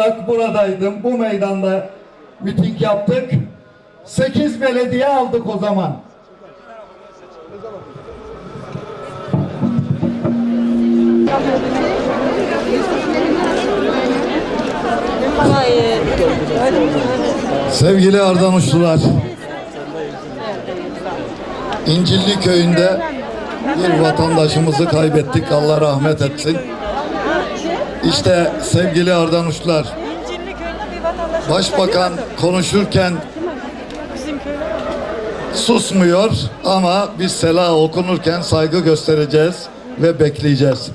olarak buradaydım. Bu meydanda miting yaptık. 8 belediye aldık o zaman. Sevgili Ardanuşlular, İncilli köyünde bir vatandaşımızı kaybettik. Allah rahmet etsin. İşte sevgili vatandaş. Başbakan konuşurken susmuyor ama biz sela okunurken saygı göstereceğiz ve bekleyeceğiz.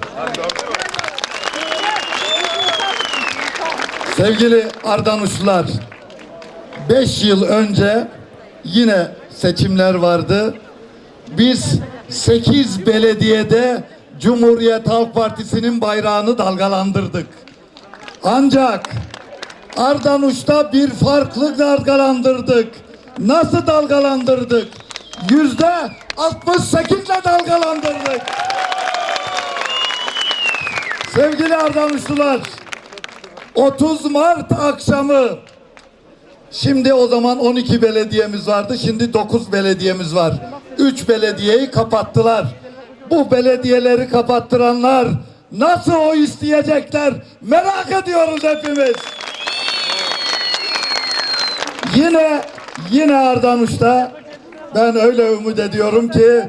Sevgili Ardanuşlular, 5 yıl önce yine seçimler vardı. Biz 8 belediyede Cumhuriyet Halk Partisi'nin bayrağını dalgalandırdık. Ancak Ardanuş'ta bir farklı dalgalandırdık. Nasıl dalgalandırdık? Yüzde 68 ile dalgalandırdık. Sevgili Ardanuşlular, 30 Mart akşamı Şimdi o zaman 12 belediyemiz vardı. Şimdi 9 belediyemiz var. 3 belediyeyi kapattılar. Bu belediyeleri kapattıranlar nasıl o isteyecekler merak ediyoruz hepimiz. Yine yine Ardanuş'ta ben öyle ümit ediyorum ki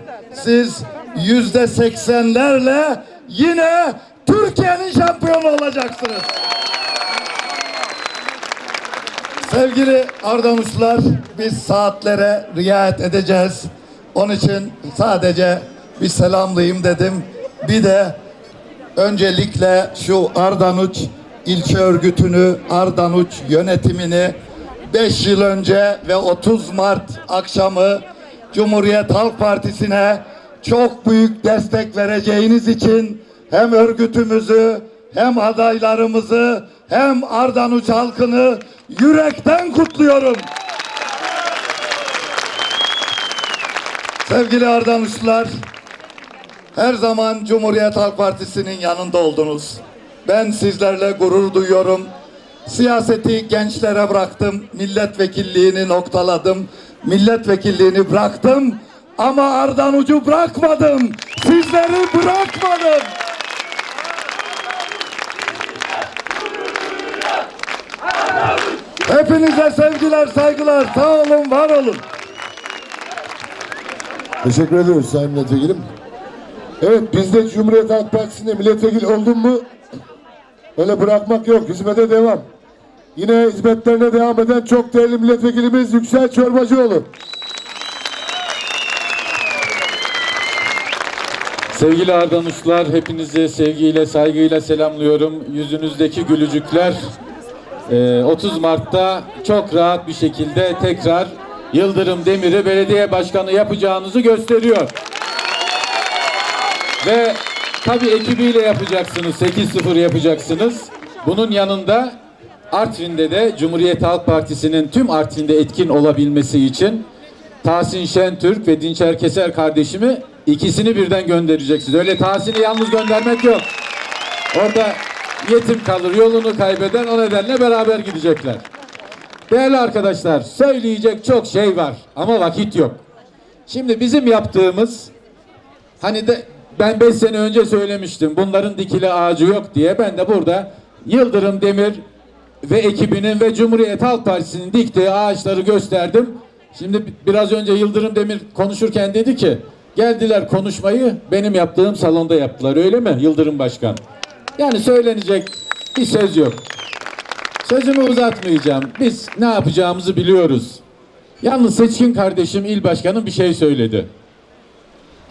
siz yüzde seksenlerle yine Türkiye'nin şampiyonu olacaksınız. Sevgili Ardanuşlular, biz saatlere riayet edeceğiz. Onun için sadece bir selamlayayım dedim. Bir de öncelikle şu Ardanuç ilçe örgütünü, Ardanuç yönetimini 5 yıl önce ve 30 Mart akşamı Cumhuriyet Halk Partisi'ne çok büyük destek vereceğiniz için hem örgütümüzü hem adaylarımızı hem Ardanuç halkını yürekten kutluyorum. Sevgili Ardanuşlular, her zaman Cumhuriyet Halk Partisi'nin yanında oldunuz. Ben sizlerle gurur duyuyorum. Siyaseti gençlere bıraktım. Milletvekilliğini noktaladım. Milletvekilliğini bıraktım. Ama Ardanucu bırakmadım. Sizleri bırakmadım. Hepinize sevgiler, saygılar. Sağ olun, var olun. Teşekkür ediyoruz Sayın Milletvekilim. Evet biz de Cumhuriyet Halk Partisi'nde milletvekili oldun mu öyle bırakmak yok. Hizmete devam. Yine hizmetlerine devam eden çok değerli milletvekilimiz Yüksel Çorbacıoğlu. Sevgili Ardanuşlar, hepinizi sevgiyle, saygıyla selamlıyorum. Yüzünüzdeki gülücükler e, 30 Mart'ta çok rahat bir şekilde tekrar Yıldırım Demir'i belediye başkanı yapacağınızı gösteriyor. Ve tabii ekibiyle yapacaksınız, 8-0 yapacaksınız. Bunun yanında Artvin'de de Cumhuriyet Halk Partisi'nin tüm Artvin'de etkin olabilmesi için Tahsin Şentürk ve Dinçer Keser kardeşimi ikisini birden göndereceksiniz. Öyle Tahsin'i yalnız göndermek yok. Orada yetim kalır, yolunu kaybeder. O nedenle beraber gidecekler. Değerli arkadaşlar, söyleyecek çok şey var ama vakit yok. Şimdi bizim yaptığımız hani de ben 5 sene önce söylemiştim bunların dikili ağacı yok diye ben de burada Yıldırım Demir ve ekibinin ve Cumhuriyet Halk Partisi'nin diktiği ağaçları gösterdim. Şimdi bi- biraz önce Yıldırım Demir konuşurken dedi ki geldiler konuşmayı benim yaptığım salonda yaptılar öyle mi Yıldırım Başkan? Yani söylenecek bir söz yok. Sözümü uzatmayacağım. Biz ne yapacağımızı biliyoruz. Yalnız Seçkin kardeşim il başkanım bir şey söyledi.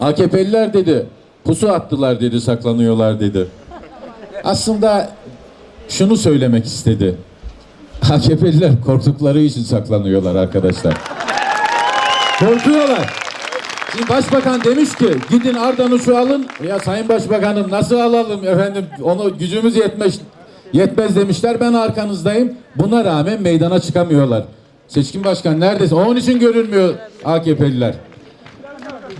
AKP'liler dedi pusu attılar dedi saklanıyorlar dedi. Aslında şunu söylemek istedi. AKP'liler korktukları için saklanıyorlar arkadaşlar. Korkuyorlar. Şimdi başbakan demiş ki gidin Ardanuç'u alın. Ya sayın başbakanım nasıl alalım efendim onu gücümüz yetmez, yetmez demişler ben arkanızdayım. Buna rağmen meydana çıkamıyorlar. Seçkin başkan neredesin? Onun için görünmüyor AKP'liler.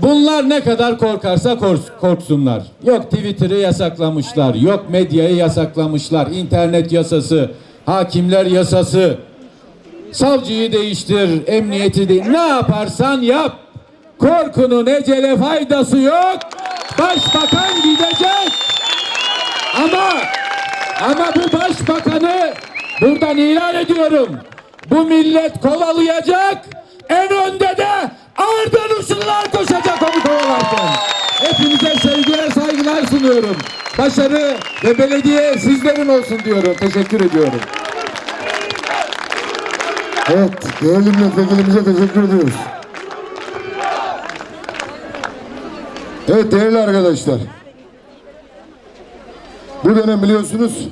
Bunlar ne kadar korkarsa kork- korksunlar. Yok Twitter'ı yasaklamışlar, yok medyayı yasaklamışlar, internet yasası, hakimler yasası, savcıyı değiştir, emniyeti de ne yaparsan yap. Korkunun ecele faydası yok. Başbakan gidecek. Ama ama bu başbakanı buradan ilan ediyorum. Bu millet kovalayacak. En önde de Ardan Usullar koşacak kovalarken. Hepinize sevgiler saygılar sunuyorum. Başarı ve belediye sizlerin olsun diyorum. Teşekkür ediyorum. Evet, değerli milletvekilimize teşekkür ediyoruz. Evet değerli arkadaşlar. Bu dönem biliyorsunuz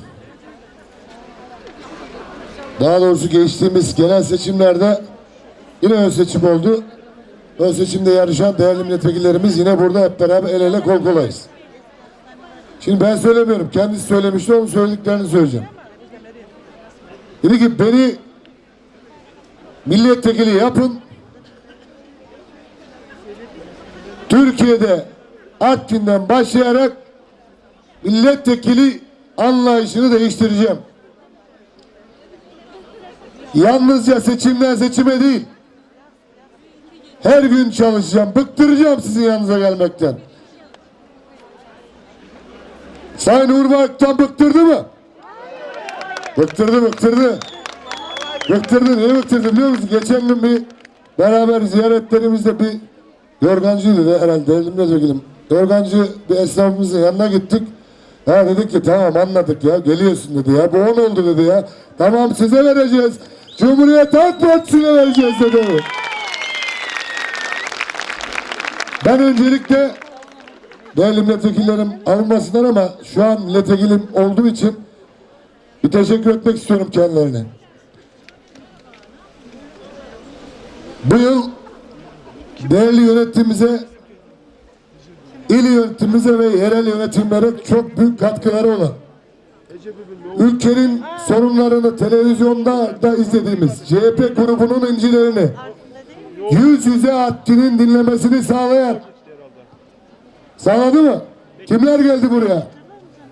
daha doğrusu geçtiğimiz genel seçimlerde yine ön seçim oldu. Ön seçimde yarışan değerli milletvekillerimiz yine burada hep beraber el ele kol kolayız. Şimdi ben söylemiyorum. Kendisi söylemişti onun söylediklerini söyleyeceğim. Dedi ki beni milletvekili yapın. Türkiye'de Artvin'den başlayarak milletvekili anlayışını değiştireceğim. Yalnızca seçimden seçime değil. Her gün çalışacağım. Bıktıracağım sizin yanınıza gelmekten. Sayın Uğur bıktırdı mı? Bıktırdı bıktırdı. Bıktırdı niye bıktırdı biliyor musun? Geçen gün bir beraber ziyaretlerimizde bir yorgancıydı da herhalde elimde milletvekillim. Yorgancı bir esnafımızın yanına gittik. Ya dedik ki tamam anladık ya geliyorsun dedi ya. Bu on oldu dedi ya. Tamam size vereceğiz. Cumhuriyet Halk Partisi'ne vereceğiz dedi. Ben öncelikle değerli milletvekillerim alınmasınlar ama şu an milletvekilim olduğu için bir teşekkür etmek istiyorum kendilerine. Bu yıl değerli yönetimimize, il yönetimimize ve yerel yönetimlere çok büyük katkıları olan, ülkenin sorunlarını televizyonda da izlediğimiz CHP grubunun incilerini yüz yüze haddinin dinlemesini sağlayan, sağladı mı? Kimler geldi buraya?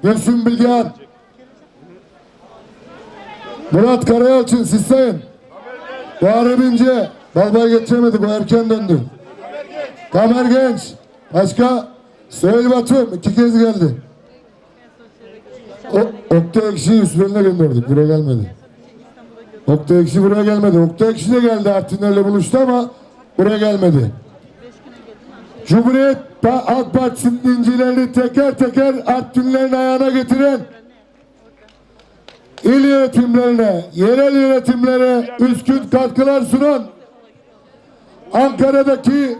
Gülsün Bilgehan, Murat Karayalçın, siz sayın. Muharrem İnce, Balbay getiremedik, o erken döndü. Kamer Genç, başka Süheyl Batum, iki kez geldi. O, Oktay Ekşi'yi Yusuf'eline gönderdik, buraya gelmedi. Oktay Ekşi buraya gelmedi. Oktay Ekşi de geldi, Artvinlerle buluştu ama buraya gelmedi. Cumhuriyet Halk Partisi'nin incilerini teker teker Artvinlerin ayağına getiren il yönetimlerine, yerel yönetimlere üskün katkılar sunan Ankara'daki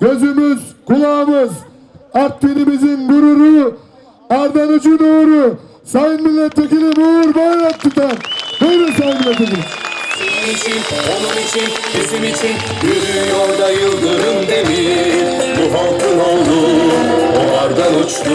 gözümüz, kulağımız, Artvin'imizin gururu, Ardanucu nuru, Sayın Milletvekili Uğur Bayrak tutan. Buyurun Sayın Milletvekili. Senin için, onun için, bizim için Yürüyor da yıldırım demir. Bu halkın oldu, onlardan uçtu